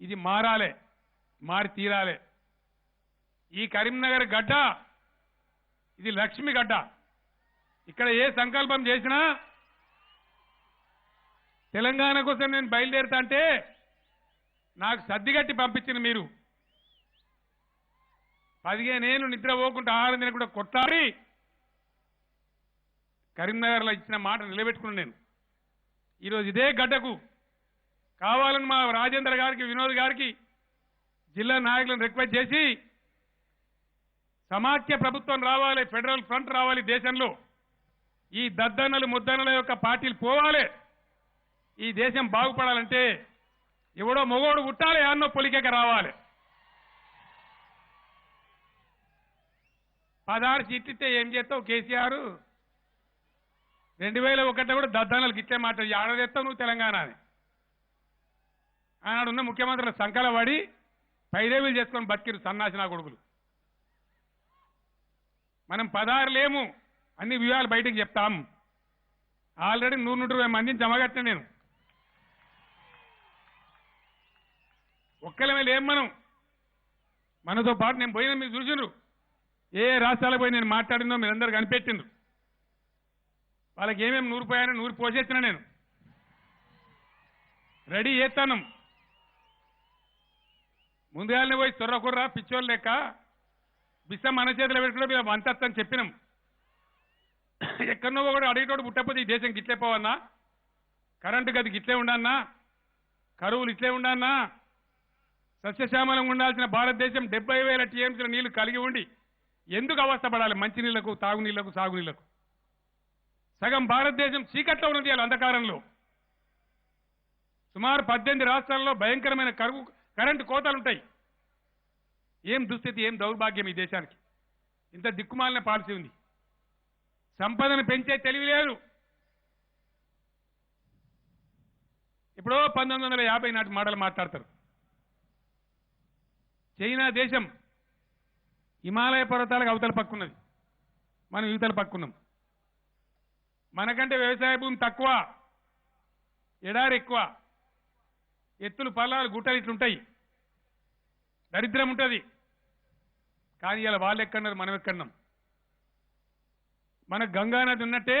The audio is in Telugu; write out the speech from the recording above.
ఇది మారాలే మారి తీరాలే. ఈ కరీంనగర్ గడ్డ ఇది లక్ష్మి గడ్డ. ఇక్కడ ఏ సంకల్పం చేసినా తెలంగాణ కోసం నేను బయలుదేరుతా అంటే నాకు సర్దిగట్టి పంపించిన మీరు. పదిహేనేళ్ళు నిద్ర పోకుండా ఆహారం తినకుండా కొట్టాలి కరీంనగర్లో ఇచ్చిన మాట నిలబెట్టుకున్నాను నేను. ఈరోజు ఇదే గడ్డకు కావాలని మా రాజేంద్ర గారికి వినోద్ గారికి జిల్లా నాయకులను రిక్వెస్ట్ చేసి సమాఖ్య ప్రభుత్వం రావాలి ఫెడరల్ ఫ్రంట్ రావాలి దేశంలో. ఈ దద్దన్నలు ముద్దన్నల యొక్క పార్టీలు పోవాలి. ఈ దేశం బాగుపడాలంటే ఎవడో మొగోడు ఉట్టాలి అన్నో పొలికేక రావాలి. పదహారు సీట్లు ఏం చేస్తావు కేసీఆర్? రెండు వేల ఒకటి కూడా దద్దన్నలకు ఇచ్చే మాట ఆడదేస్తావు నువ్వు తెలంగాణ అని ఆనాడు ఉన్న ముఖ్యమంత్రుల సంకల పడి పైదేవులు చేసుకొని బతికిరు సన్నాసిన కొడుకులు. మనం పదహారు లేము అన్ని వ్యూహాలు బయటకు చెప్తాం. ఆల్రెడీ నూరు నూట ఇరవై మందిని జమగట్టిన నేను. ఒక్కలమే లేం మనం. మనతో పాటు నేను పోయిన మీరు చూసినారు ఏ రాష్ట్రాలకు పోయి నేను మాట్లాడిందో మీరందరూ కనిపెట్టిండ్రు. వాళ్ళకి ఏమేమి నూరు పోయానో నూరు పోసేస్తున్నా నేను. రెడీ చేస్తాను. ముందుగానే పోయి చొర్రకుర్రా పిచ్చోళ్ళు లెక్క. బిస్సం మన చేతిలో పెట్టుకుంటే మేము అంతత్తని చెప్పినాం. ఎక్కడనో కూడా అడిగేటోడు పుట్టకపోతే ఈ దేశం గిట్లే పోవన్నా? కరెంటు గది గిట్లే ఉండన్నా? కరువులు ఇట్లే ఉండన్నా? సస్యశ్యామలంగా ఉండాల్సిన భారతదేశం డెబ్బై వేల టీఎంసీల నీళ్ళు కలిగి ఉండి ఎందుకు అవస్థపడాలి? మంచినీళ్ళకు తాగునీళ్ళకు సాగునీళ్ళకు సగం భారతదేశం చీకట్లో ఉన్నది వాళ్ళ అంధకారంలో. సుమారు పద్దెనిమిది రాష్ట్రాల్లో భయంకరమైన కరువు కరెంటు కోతలుంటాయి. ఏం దుస్థితి ఏం దౌర్భాగ్యం ఈ దేశానికి? ఇంత దిక్కుమాలిన పాలసీ ఉంది. సంపదను పెంచే తెలివి లేదు. ఇప్పుడు పంతొమ్మిది వందల యాభై నాటి మాటలు మాట్లాడతారు. చైనా దేశం హిమాలయ పర్వతాలకు అవతల పక్కున్నది. మనం యువతల పక్కున్నాం. మనకంటే వ్యవసాయ భూమి తక్కువ ఎడారి ఎక్కువ. ఎత్తులు పల్లాలు గుట్టలు ఇట్లుంటాయి. దరిద్రం ఉంటుంది కానీ ఇలా వాళ్ళు ఎక్కడన్నారు మనం ఎక్కడన్నాం మన గంగా నది ఉన్నట్టే